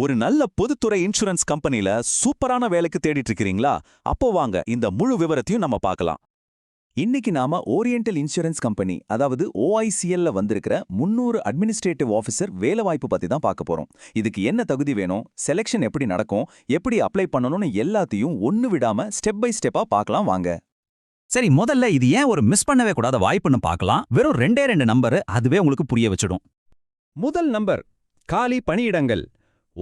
ஒரு நல்ல பொதுத்துறை இன்சூரன்ஸ் கம்பெனில சூப்பரான வேலைக்கு தேடிட்டு இருக்கீங்களா அப்போ வாங்க இந்த முழு விவரத்தையும் நம்ம பார்க்கலாம். இன்னைக்கு நாம ஓரியண்டல் இன்சூரன்ஸ் கம்பெனி அதாவது ஓஐசிஎல்ல வந்திருக்கிற முன்னூறு அட்மினிஸ்ட்ரேட்டிவ் ஆஃபீஸர் வேலைவாய்ப்பு பத்தி தான் பார்க்க போறோம். இதுக்கு என்ன தகுதி வேணும்? செலெக்ஷன் எப்படி நடக்கும்? எப்படி அப்ளை பண்ணணும்னு எல்லாத்தையும் ஒன்னு விடாம ஸ்டெப் பை ஸ்டெப்பா பார்க்கலாம் வாங்க. சரி முதல்ல இது ஏன் ஒரு மிஸ் பண்ணவே கூடாத வாய்ப்புன்னு பார்க்கலாம். வெறும் ரெண்டே ரெண்டு நம்பர் அதுவே உங்களுக்கு புரிய வச்சிடும். முதல் நம்பர் காலி பணியிடங்கள்.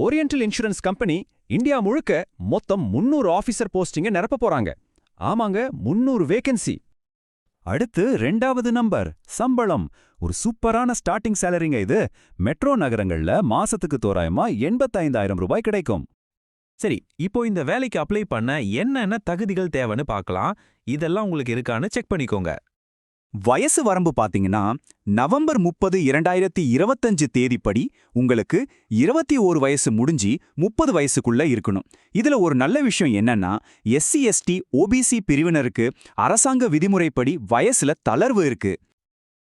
ஓரியண்டல் இன்சூரன்ஸ் கம்பெனி இந்தியா முழுக்க மொத்தம் முன்னூறு ஆஃபீஸர் போஸ்டிங்க நிரப்ப போறாங்க. ஆமாங்க முன்னூறு வேகன்சி அடுத்து ரெண்டாவது நம்பர் சம்பளம். ஒரு சூப்பரான ஸ்டார்டிங் சேலரிங்க இது. மெட்ரோ நகரங்கள்ல மாசத்துக்கு தோராயமா எண்பத்தைந்தாயிரம் ரூபாய் கிடைக்கும். சரி இப்போ இந்த வேலைக்கு அப்ளை பண்ண என்னென்ன தகுதிகள் தேவைன்னு பார்க்கலாம். இதெல்லாம் உங்களுக்கு இருக்கான்னு செக் பண்ணிக்கோங்க. வயசு வரம்பு பார்த்தீங்கன்னா நவம்பர் முப்பது இரண்டாயிரத்தி இருபத்தஞ்சு தேதிப்படி உங்களுக்கு இருபத்தி ஓரு வயசு முடிஞ்சு முப்பது வயசுக்குள்ள இருக்கணும். இதுல ஒரு நல்ல விஷயம் என்னன்னா எஸ்சி எஸ்டி ஓபிசி பிரிவினருக்கு அரசாங்க விதிமுறைப்படி வயசுல தளர்வு இருக்கு.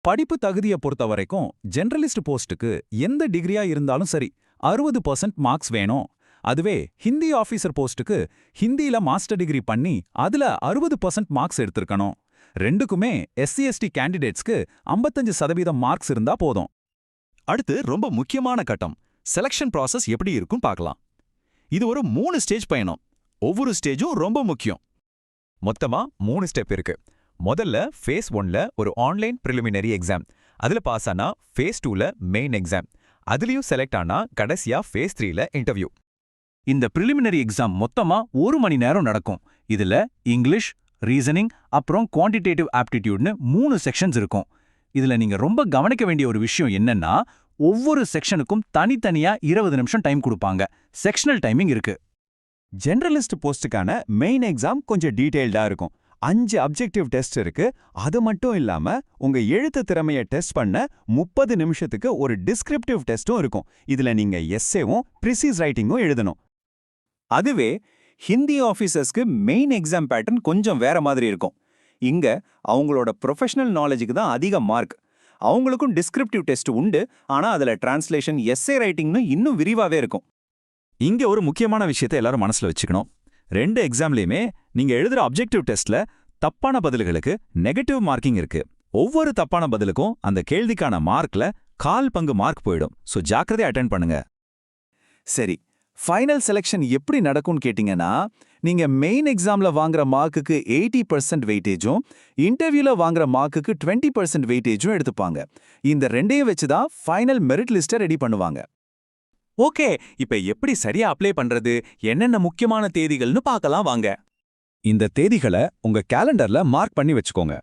படிப்பு தகுதியை பொறுத்த வரைக்கும் ஜெனரலிஸ்ட் போஸ்ட்டுக்கு எந்த டிகிரியா இருந்தாலும் சரி அறுபது பர்சன்ட் மார்க்ஸ் வேணும். அதுவே ஹிந்தி ஆஃபீஸர் போஸ்ட்டுக்கு ஹிந்தியில மாஸ்டர் டிகிரி பண்ணி அதுல அறுபது பர்சன்ட் மார்க்ஸ் எடுத்திருக்கணும். ரெண்டுக்குமே எஸ்சிஎஸ்டி கேண்டிடேட்ஸ்க்கு ஐம்பத்தஞ்சு சதவீதம் மார்க்ஸ் இருந்தா போதும். அடுத்து ரொம்ப முக்கியமான கட்டம் செலக்ஷன் ப்ராசஸ் எப்படி இருக்கும் பார்க்கலாம். இது ஒரு மூணு ஸ்டேஜ் பயணம் ஒவ்வொரு ஸ்டேஜும் ரொம்ப முக்கியம். மொத்தமா மூணு ஸ்டெப் இருக்கு. முதல்ல ஃபேஸ் ஒன்ல ஒரு ஆன்லைன் ப்ரிலிமினரி எக்ஸாம் அதுல பாஸ் ஆனா ஃபேஸ் டூல மெயின் எக்ஸாம் அதுலயும் செலக்ட் ஆனா கடைசியா ஃபேஸ் த்ரீல இன்டர்வியூ இந்த ப்ரிலிமினரி எக்ஸாம் மொத்தமா ஒரு மணி நேரம் நடக்கும். இதுல இங்கிலீஷ் ரீசனிங் அப்புறம் குவான்டிடேட்டிவ் ஆப்டிடியூட்னு மூணு செக்ஷன்ஸ் இருக்கும். இதுல நீங்க ரொம்ப கவனிக்க வேண்டிய ஒரு விஷயம் என்னன்னா ஒவ்வொரு செக்ஷனுக்கும் தனித்தனியா இருபது நிமிஷம் டைம் கொடுப்பாங்க. செக்ஷனல் டைமிங் இருக்கு. ஜெனரலிஸ்ட் போஸ்ட்டுக்கான மெயின் எக்ஸாம் கொஞ்சம் டீட்டெயில்டாக இருக்கும். அஞ்சு அப்ஜெக்டிவ் டெஸ்ட் இருக்கு. அது மட்டும் இல்லாம உங்க எழுத்து திறமைய டெஸ்ட் பண்ண முப்பது நிமிஷத்துக்கு ஒரு டிஸ்கிரிப்டிவ் டெஸ்ட்டும் இருக்கும். இதுல நீங்க எஸ்ஸேவும் ப்ரிசீஸ் ரைட்டிங்கும் எழுதணும். அதுவே ஹிந்தி ஆஃபீஸர்ஸ்க்கு மெயின் எக்ஸாம் பேட்டர்ன் கொஞ்சம் வேற மாதிரி இருக்கும். இங்க அவங்களோட ப்ரொஃபஷனல் நாலேஜுக்கு தான் அதிக மார்க் அவங்களுக்கும் டிஸ்கிரிப்டிவ் டெஸ்ட் உண்டு ஆனா அதுல டிரான்ஸ்லேஷன் எஸ்ஏ ரைட்டிங்னு இன்னும் விரிவாவே இருக்கும். இங்க ஒரு முக்கியமான விஷயத்தை எல்லாரும் மனசுல வச்சுக்கணும். ரெண்டு எக்ஸாம்லயுமே நீங்க எழுதுற அப்ஜெக்டிவ் டெஸ்ட்ல தப்பான பதில்களுக்கு நெகட்டிவ் மார்க்கிங் இருக்கு. ஒவ்வொரு தப்பான பதிலுக்கும் அந்த கேள்விக்கான மார்க்ல கால் பங்கு மார்க் போயிடும். சோ ஜாக்கிரதை அட்டென்ட் பண்ணுங்க. சரி ஃபைனல் செலெக்ஷன் எப்படி நடக்கும்னு கேட்டிங்கன்னா நீங்க மெயின் எக்ஸாம்ல வாங்குற மார்க்குக்கு எயிட்டி பர்சன்ட் வெயிட்டேஜும் இன்டர்வியூல வாங்குற மார்க்குக்கு டுவெண்ட்டி பர்சன்ட் வெயிட்டேஜும் எடுத்துப்பாங்க. இந்த ரெண்டையும் வச்சு தான் ஃபைனல் மெரிட் லிஸ்ட்டை ரெடி பண்ணுவாங்க. ஓகே இப்ப எப்படி சரியா அப்ளை பண்றது என்னென்ன முக்கியமான தேதிகள்னு பார்க்கலாம் வாங்க. இந்த தேதிகளை உங்க கேலண்டர்ல மார்க் பண்ணி வச்சுக்கோங்க.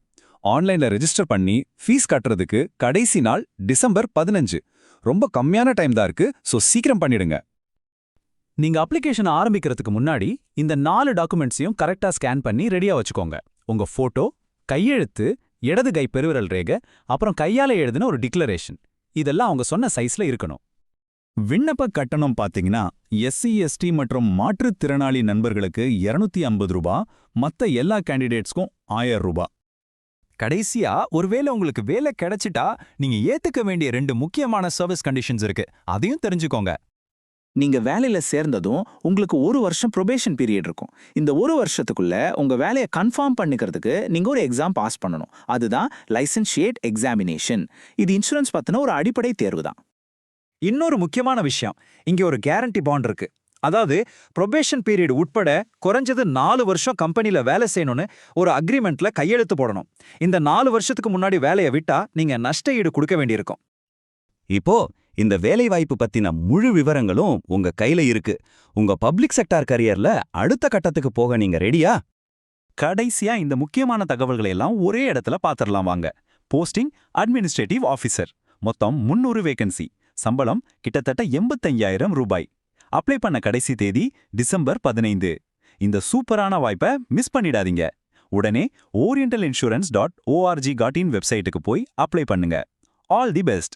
ஆன்லைன்ல ரெஜிஸ்டர் பண்ணி ஃபீஸ் கட்டுறதுக்கு கடைசி நாள் டிசம்பர் பதினஞ்சு. ரொம்ப கம்மியான டைம் தான் இருக்கு சோ சீக்கிரம் பண்ணிடுங்க. நீங்க அப்ளிகேஷன் ஆரம்பிக்கிறதுக்கு முன்னாடி இந்த நாலு டாக்குமெண்ட்ஸையும் கரெக்டா ஸ்கேன் பண்ணி ரெடியா வச்சுக்கோங்க. உங்க போட்டோ கையெழுத்து இடது கை பெருவிரல் ரேகை அப்புறம் கையால எழுதின ஒரு டிக்ளரேஷன் இதெல்லாம் அவங்க சொன்ன சைஸ்ல இருக்கணும். விண்ணப்ப கட்டணம் பாத்தீங்கன்னா எஸ்சி எஸ்டி மற்றும் மாற்றுத்திறனாளி நண்பர்களுக்கு 250 ஐம்பது ரூபா மத்த எல்லா கேண்டிடேட்ஸ்க்கும் ஆயிரம் ரூபா. கடைசியா ஒருவேளை உங்களுக்கு வேலை கிடைச்சிட்டா நீங்க ஏத்துக்க வேண்டிய ரெண்டு முக்கியமான சர்வீஸ் கண்டிஷன்ஸ் இருக்கு. அதையும் தெரிஞ்சுக்கோங்க. நீங்க வேலையில சேர்ந்ததும் உங்களுக்கு ஒரு வருஷம் ப்ரொபேஷன் பீரியட் இருக்கும். இந்த ஒரு வருஷத்துக்குள்ள உங்க வேலையை கன்ஃபார்ம் பண்ணிக்கிறதுக்கு நீங்க ஒரு எக்ஸாம் பாஸ் பண்ணணும். அதுதான் லைசன்ஷியேட் எக்ஸாமினேஷன் இது இன்சூரன்ஸ் பத்தின ஒரு அடிப்படை தேர்வு தான். இன்னொரு முக்கியமான விஷயம். இங்க ஒரு கேரண்டி பாண்ட் இருக்கு. அதாவது ப்ரொபேஷன் பீரியட் உட்பட குறைஞ்சது நாலு வருஷம் கம்பெனில வேலை செய்யணும்னு ஒரு அக்ரிமெண்ட்ல கையெழுத்து போடணும். இந்த நாலு வருஷத்துக்கு முன்னாடி வேலையை விட்டா நீங்க நஷ்ட ஈடு கொடுக்க வேண்டியிருக்கும். இப்போ இந்த வேலைவாய்ப்பு பத்தின முழு விவரங்களும் உங்க கையில இருக்கு. உங்க பப்ளிக் செக்டார் கரியர்ல அடுத்த கட்டத்துக்கு போக நீங்க ரெடியா கடைசியா இந்த முக்கியமான தகவல்களை எல்லாம் ஒரே இடத்துல பாத்திரலாம் வாங்க. போஸ்டிங் அட்மினிஸ்ட்ரேட்டிவ் ஆஃபீஸர் மொத்தம் முன்னூறு வேகன்சி சம்பளம் கிட்டத்தட்ட எண்பத்தையாயிரம் ரூபாய். அப்ளை பண்ண கடைசி தேதி டிசம்பர் பதினைந்து. இந்த சூப்பரான வாய்ப்பை மிஸ் பண்ணிடாதீங்க. உடனே oriental insurance dot O R G dot in வெப்சைட்டுக்கு போய் அப்ளை பண்ணுங்க. All the best